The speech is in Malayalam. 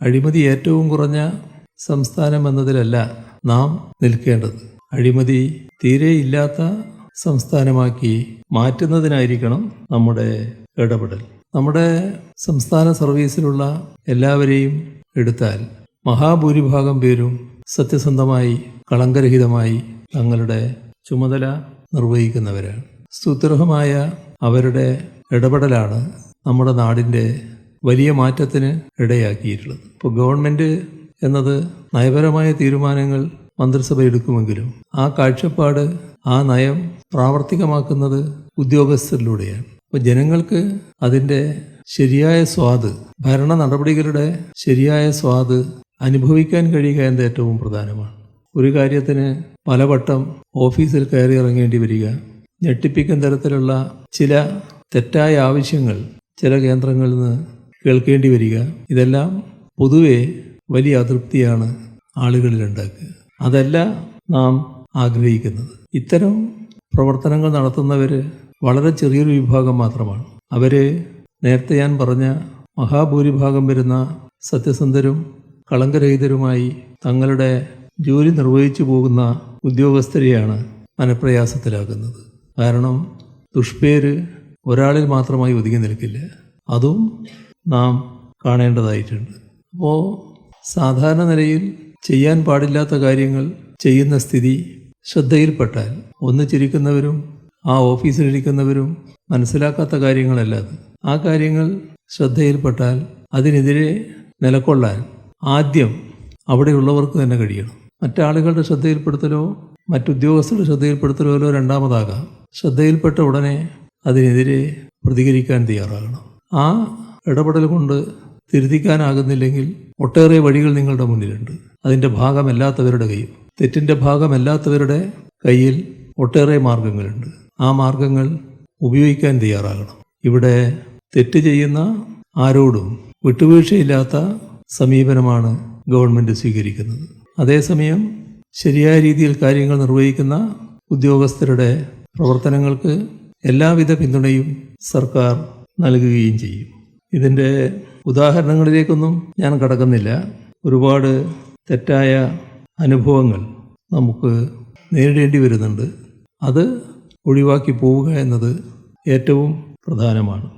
അഴിമതി ഏറ്റവും കുറഞ്ഞ സംസ്ഥാനം എന്നതിലല്ല നാം നിൽക്കേണ്ടത്. അഴിമതി തീരെ ഇല്ലാത്ത സംസ്ഥാനമാക്കി മാറ്റുന്നതിനായിരിക്കണം നമ്മുടെ ഇടപെടൽ. നമ്മുടെ സംസ്ഥാന സർവീസിലുള്ള എല്ലാവരെയും എടുത്താൽ മഹാഭൂരിഭാഗം പേരും സത്യസന്ധമായി കളങ്കരഹിതമായി തങ്ങളുടെ ചുമതല നിർവഹിക്കുന്നവരാണ്. സുദൃഢമായ അവരുടെ ഇടപെടലാണ് നമ്മുടെ നാടിന്റെ വലിയ മാറ്റത്തിന് ഇടയാക്കിയിട്ടുള്ളത്. ഇപ്പോൾ ഗവൺമെന്റ് എന്നത് നയപരമായ തീരുമാനങ്ങൾ മന്ത്രിസഭ എടുക്കുമെങ്കിലും ആ കാഴ്ചപ്പാട് ആ നയം പ്രാവർത്തികമാക്കുന്നത് ഉദ്യോഗസ്ഥരിലൂടെയാണ്. അപ്പോൾ ജനങ്ങൾക്ക് അതിന്റെ ശരിയായ സ്വാദ് ഭരണ നടപടികളുടെ ശരിയായ സ്വാദ് അനുഭവിക്കാൻ കഴിയുക എന്നത് ഏറ്റവും പ്രധാനമാണ്. ഒരു കാര്യത്തിന് പലവട്ടം ഓഫീസിൽ കയറി ഇറങ്ങേണ്ടി വരിക ഞെട്ടിപ്പിക്കുന്ന തരത്തിലുള്ള ചില തെറ്റായ ആവശ്യങ്ങൾ ചില കേന്ദ്രങ്ങളിൽ നിന്ന് കേൾക്കേണ്ടി വരിക. ഇതെല്ലാം പൊതുവെ വലിയ അതൃപ്തിയാണ് ആളുകളിൽ ഉണ്ടാക്കുക അതല്ല നാം ആഗ്രഹിക്കുന്നത്. ഇത്തരം പ്രവർത്തനങ്ങൾ നടത്തുന്നവർ വളരെ ചെറിയൊരു വിഭാഗം മാത്രമാണ്. അവരെ നേരത്തെ ഞാൻ പറഞ്ഞ മഹാഭൂരിഭാഗം വരുന്ന സത്യസന്ധരും കളങ്കരഹിതരുമായി തങ്ങളുടെ ജോലി നിർവഹിച്ചു പോകുന്ന ഉദ്യോഗസ്ഥരെയാണ് മനപ്രയാസത്തിലാക്കുന്നത്. കാരണം ദുഷ്പേര് ഒരാളിൽ മാത്രമായി ഒതുങ്ങി നിൽക്കില്ല. അതും നാം കാണേണ്ടതായിട്ടുണ്ട്. അപ്പോൾ സാധാരണ നിലയിൽ ചെയ്യാൻ പാടില്ലാത്ത കാര്യങ്ങൾ ചെയ്യുന്ന സ്ഥിതി ശ്രദ്ധയിൽപ്പെട്ടാൽ ഒന്ന് ചിരിക്കുന്നവരും ആ ഓഫീസിലിരിക്കുന്നവരും മനസ്സിലാക്കാത്ത കാര്യങ്ങളല്ല അത്. ആ കാര്യങ്ങൾ ശ്രദ്ധയിൽപ്പെട്ടാൽ അതിനെതിരെ നിലകൊള്ളാൻ ആദ്യം അവിടെയുള്ളവർക്ക് തന്നെ കഴിയണം. മറ്റാളുകളുടെ ശ്രദ്ധയിൽപ്പെടുത്തലോ മറ്റുദ്യോഗസ്ഥരുടെ ശ്രദ്ധയിൽപ്പെടുത്തലോ രണ്ടാമതാകാം. ശ്രദ്ധയിൽപ്പെട്ട ഉടനെ അതിനെതിരെ പ്രതികരിക്കാൻ തയ്യാറാകണം. ആ ഇടപെടൽ കൊണ്ട് തിരുത്തിക്കാനാകുന്നില്ലെങ്കിൽ ഒട്ടേറെ വഴികൾ നിങ്ങളുടെ മുന്നിലുണ്ട്. അതിന്റെ ഭാഗമല്ലാത്തവരുടെ കയ്യിൽ. തെറ്റിന്റെ ഭാഗമല്ലാത്തവരുടെ കയ്യിൽ ഒട്ടേറെ മാർഗങ്ങളുണ്ട്. ആ മാർഗങ്ങൾ ഉപയോഗിക്കാൻ തയ്യാറാകണം. ഇവിടെ തെറ്റ് ചെയ്യുന്ന ആരോടും വിട്ടുവീഴ്ചയില്ലാത്ത സമീപനമാണ് ഗവൺമെന്റ് സ്വീകരിക്കുന്നത്. അതേസമയം ശരിയായ രീതിയിൽ കാര്യങ്ങൾ നിർവഹിക്കുന്ന ഉദ്യോഗസ്ഥരുടെ പ്രവർത്തനങ്ങൾക്ക് എല്ലാവിധ പിന്തുണയും സർക്കാർ നൽകുകയും ചെയ്യും. ഇതിന്റെ ഉദാഹരണങ്ങളിലേക്കൊന്നും ഞാൻ കടക്കുന്നില്ല. ഒരുപാട് തെറ്റായ അനുഭവങ്ങൾ നമുക്ക് നേരിടേണ്ടി വരുന്നുണ്ട്. അത് ഒഴിവാക്കി പോവുക എന്നത് ഏറ്റവും പ്രധാനമാണ്.